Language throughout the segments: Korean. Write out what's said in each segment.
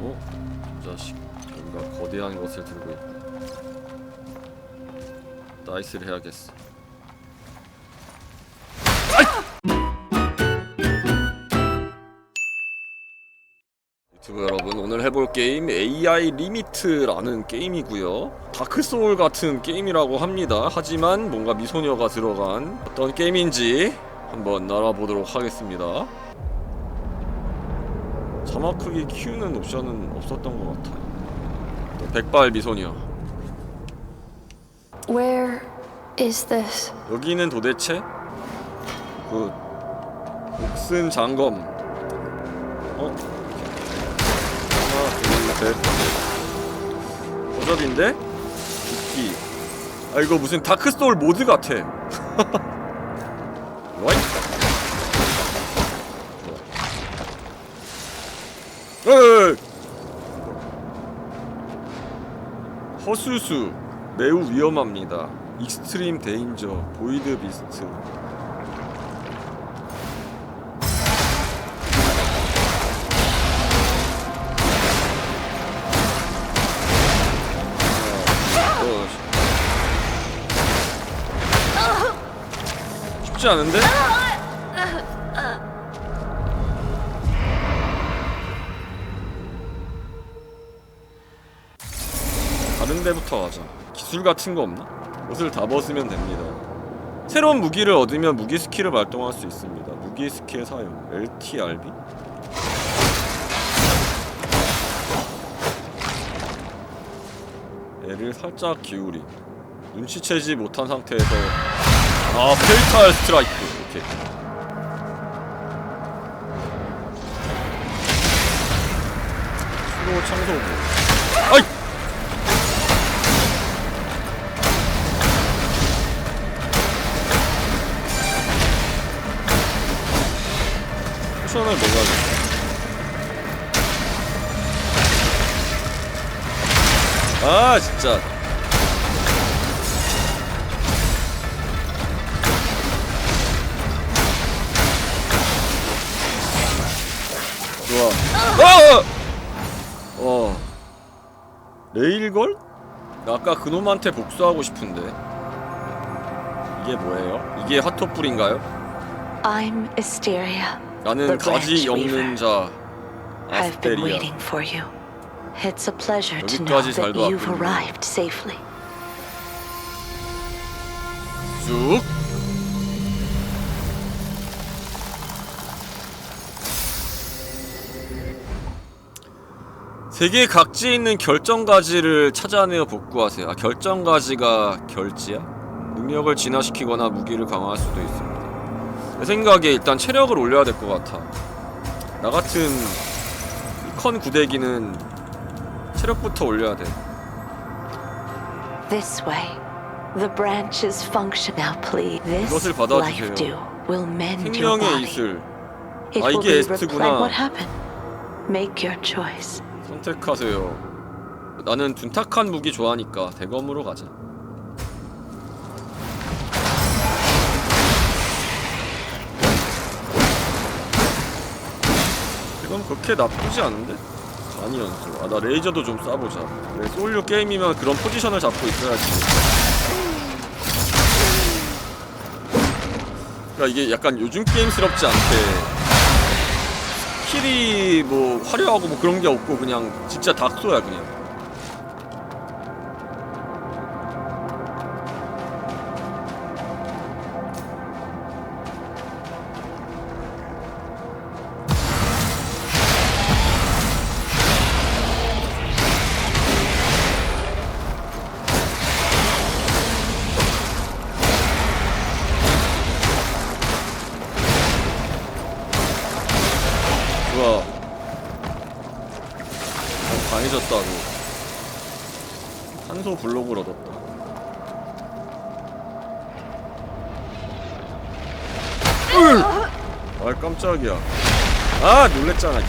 어? 이 자식 뭔가 거대한 것을 들고 있다. 다이스를 해야겠어. 유튜브 여러분 오늘 해볼 게임 AI 리미트라는 게임이고요. 다크 소울 같은 게임이라고 합니다. 하지만 뭔가 미소녀가 들어간 어떤 게임인지 한번 알아보도록 하겠습니다 자막 크기 키우는 옵션은 없었던 것 같아요. 또 백발 미소녀. Where is this? 여기는 도대체? 그 옥슨 장검. 어? 하나 둘 셋. 버접인데? 죽기. 아 이거 무슨 다크 소울 모드 같아. 와이 에이! 허수수 매우 위험합니다 익스트림 데인저 보이드 비스트 어, 쉽지 않은데? 데부터 하자 기술 같은 거 없나? 옷을 다 벗으면 됩니다. 새로운 무기를 얻으면 무기 스킬을 발동할 수 있습니다. 무기 스킬 사용. LTRB? 애를 살짝 기울이 눈치채지 못한 상태에서. 아 페이탈 스트라이크. 오케이. 수로 청소부 쿠션을 먹어야겠다 아 진짜 좋아 어! 어 레일걸? 나 아까 그놈한테 복수하고 싶은데 이게 뭐예요? 이게 핫토뿔인가요? I'm Asteria. 나는 가지 엮는 자 I've been 아스테리아 waiting for you. It's a pleasure to know 여기까지 잘 that you've 도왔군요. arrived safely. 쭉 세계 각지에 있는 결정가지를 찾아내어 복구하세요. 아, 결정가지가 결지야? 능력을 진화시키거나 무기를 강화할 수도 있습니다. 내 생각에 일단 체력을 올려야 될 것 같아. 나 같은 이컨 구대기는 체력부터 올려야 돼. This way. The branches function now, please. This 이것을 받아주세요. life dew will mend your 생명의 body. 이슬 It 아, will 이게 be 에스트구나. replen- What happened? Make your choice. 선택하세요. 나는 둔탁한 무기 좋아하니까 대검으로 가자. 이건 그렇게 나쁘지 않은데? 많이 연습. 아, 나 레이저도 좀 쏴보자. 네, 소울류 게임이면 그런 포지션을 잡고 있어야지. 그러니까 이게 약간 요즘 게임스럽지 않게 스킬이 뭐 화려하고 뭐 그런 게 없고 그냥 진짜 닥소야 그냥. 아 깜짝이야. 아 놀랬잖아.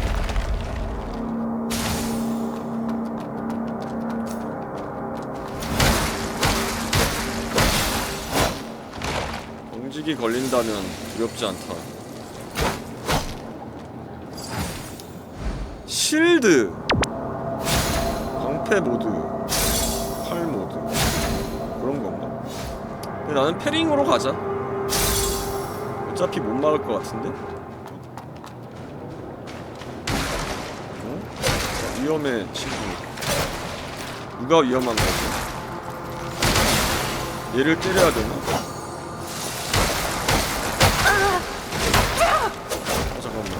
경직이 걸린다면 두렵지 않다. 실드 실패 모드, 활 모드 그런 건가? 나는 패링으로 가자. 어차피 못 막을 것 같은데. 어? 위험해 친구. 누가 위험한 거지? 얘를 때려야 되나? 어, 잠깐만.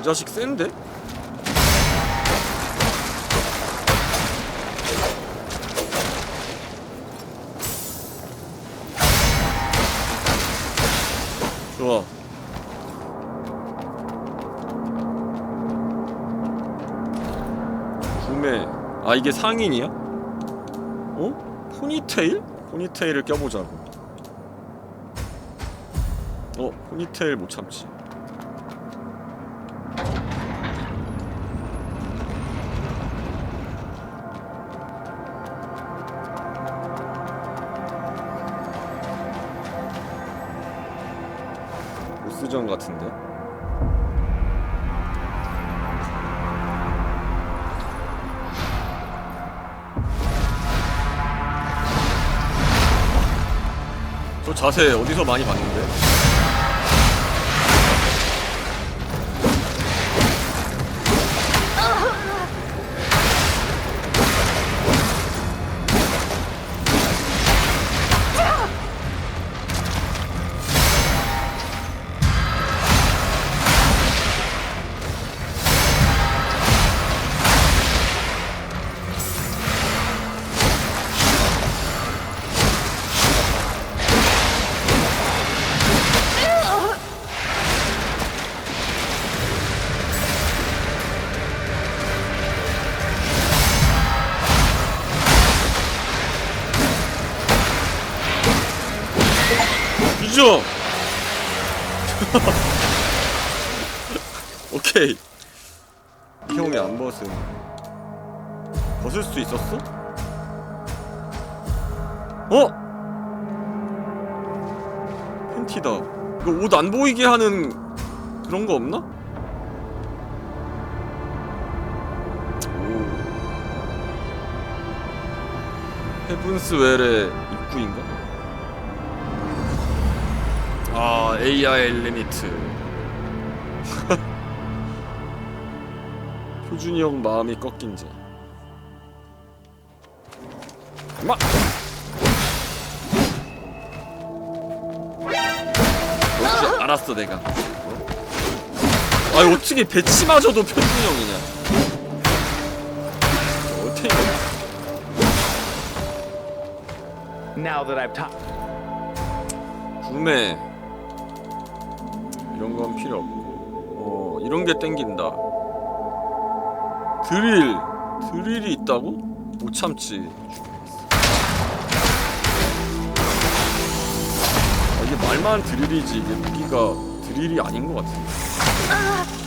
이 자식 센데? 구매. 아 이게 상인이야? 어? 포니테일? 포니테일을 껴보자고. 어, 포니테일 못 참지. 보스전 같은데? 자세 어디서 많이 봤는데? 옷안 보이게 하는 그런 거 없나? 오 헤븐스 웰의 입구인가? 아 AI 리미트 표준이 형 마음이 꺾인 자 마! 알았어 내가 어? 아니 어떻게 배치마저도 표준이 형이냐 어떻게 Now that I've talked. 구매 이런 건 필요 없고 어 이런 게 땡긴다 드릴 드릴이 있다고? 못 참지 말만 드릴이지 이게 무기가 드릴이 아닌 것 같은데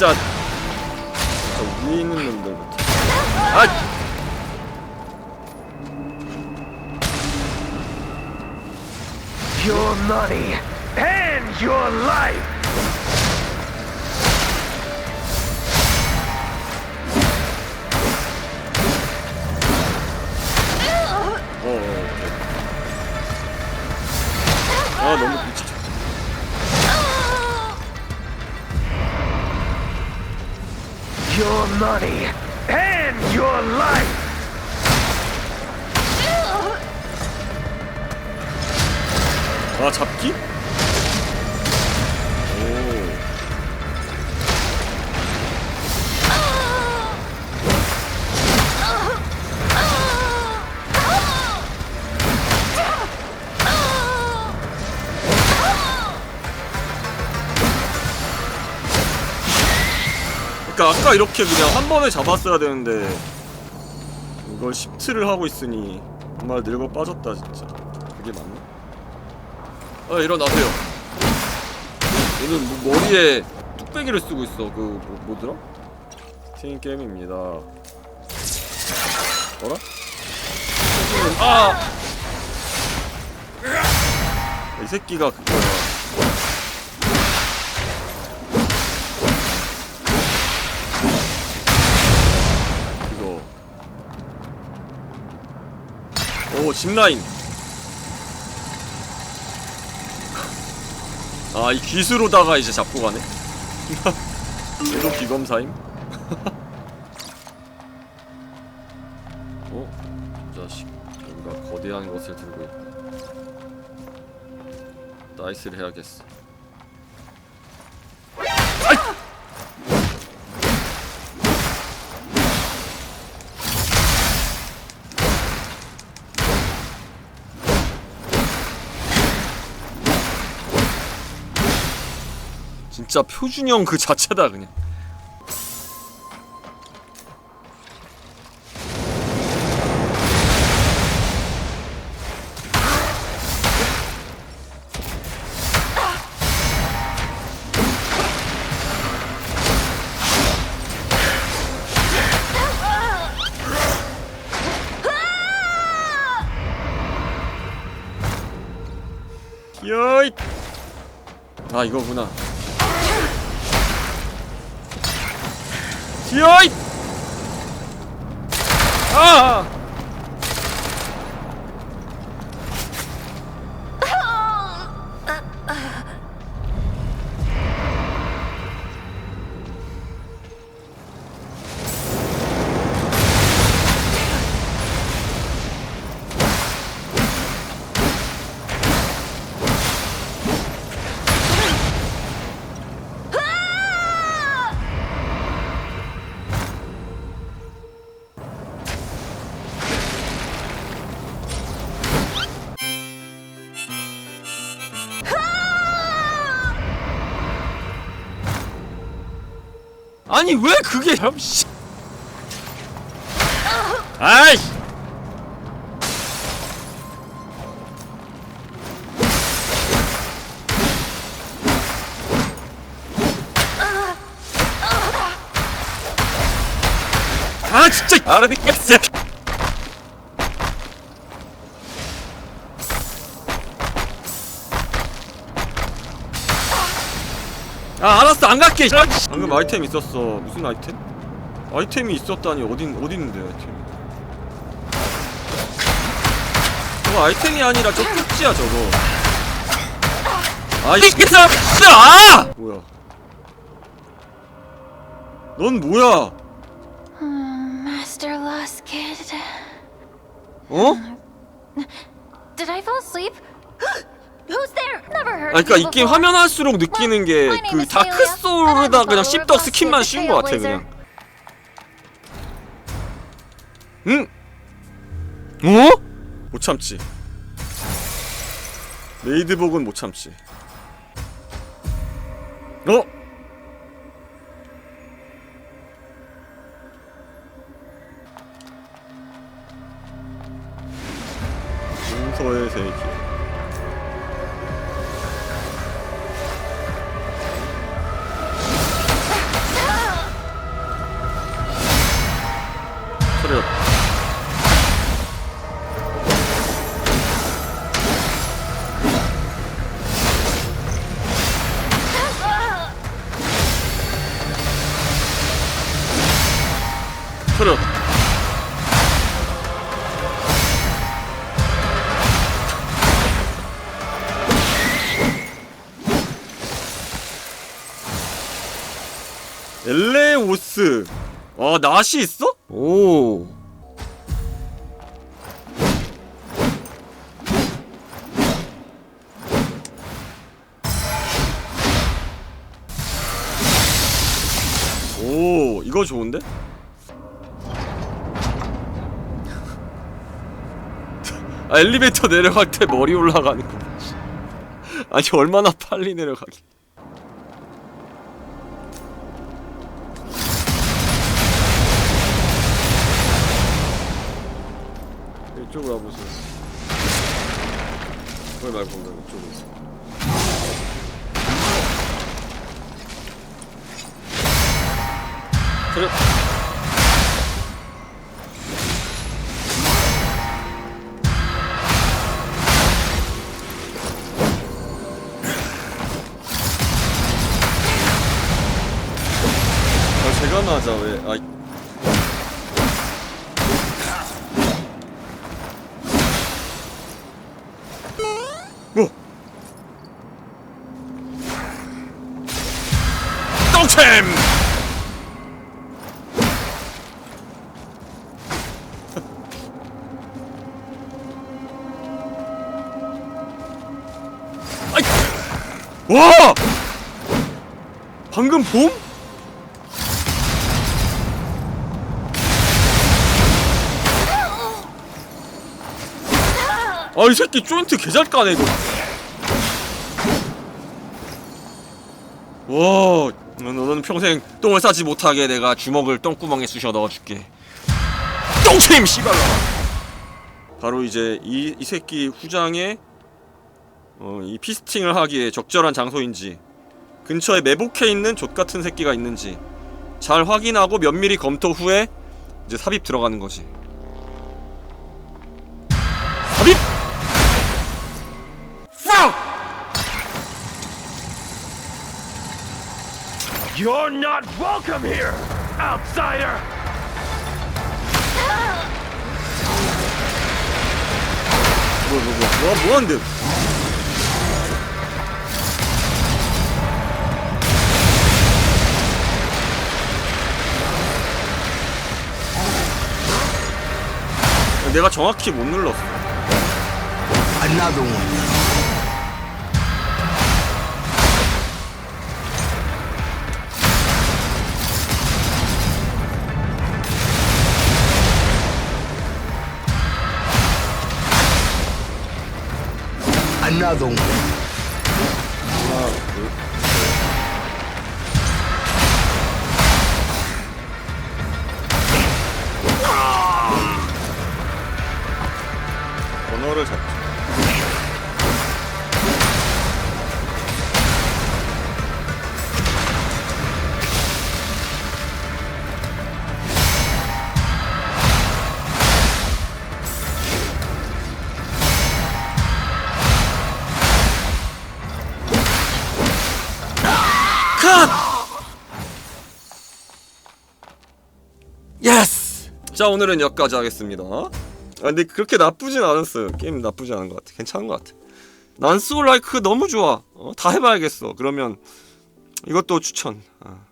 아 진짜 저 위에 있는 놈들부터 아 Your money and your life. money and your life. 아 잡기? 아까 이렇게 그냥 한 번에 잡았어야 되는데 이걸 십트를 하고 있으니 정말 늙어 빠졌다 진짜 그게 맞나? 아 일어나세요 얘는 뭐 머리에 뚝배기를 쓰고 있어 그 뭐, 뭐더라? 팀 게임입니다 어라? 아! 이 새끼가 그거야 오 짚라인. 아 이 귀수로다가 이제 잡고 가네? 얘도 비검사임? 어? 이 자식 뭔가 거대한 것을 들고 있다. 나이스를 해야겠어 진짜 표준형 그 자체다 그냥. 여이 아 이거구나 여이 아 아니 왜 그게 잠시 아이! 아 진짜. 알아듣겠어 아 알았어. 안 갈게. 방금 아이템 있었어. 무슨 아이템? 아이템이 있었다니 어딘 어디 있는데 아이템? 저거 아이템이 아니라 저 쪽지야 저거. 아이 새끼야 아! 뭐야? 넌 뭐야? Hmm, Master Lost Kid. 어? Did I fall asleep? Who's there? Never heard 아 그니까 you 이 게임. 하면 할수록 느끼는 게 그 다크 소울에다 그냥 씹덕 스킨만 씌운 거 같아. 그냥 응? 어? 못 참지 메이드복은 못 참지 어? 용서의 세기 엘레오스 와 낫이 있어? 오 오, 이거 좋은데? 아, 엘리베이터 내려갈 때 머리 올라가는 거. 아니, 얼마나 빨리 내려가기. 와보세요. 거기 말고 이쪽으로. 그 뭐? 똥챔! 아이! 와! 방금 봄? 아 이 새끼 조인트 개잘 까네 이거. 와 너는 평생 똥을 싸지 못하게 내가 주먹을 똥구멍에 쑤셔 넣어줄게. 똥침 씨발라 바로 이제 이, 이 새끼 후장에 어, 이 피스팅을 하기에 적절한 장소인지 근처에 매복해 있는 족 같은 새끼가 있는지 잘 확인하고 면밀히 검토 후에 이제 삽입 들어가는 거지 You're not welcome here, outsider! 뭐야 뭐야 뭐야 뭐야 뭐하는데 내가 정확히 못 눌렀어 Another one. Another one. 번호를 잡 예스! 자 오늘은 여기까지 하겠습니다. 아 근데 그렇게 나쁘진 않았어요. 게임 나쁘지 않은 것 같아. 괜찮은 것 같아. 난 소울라이크 너무 좋아. 어, 다 해봐야겠어. 그러면 이것도 추천. 아.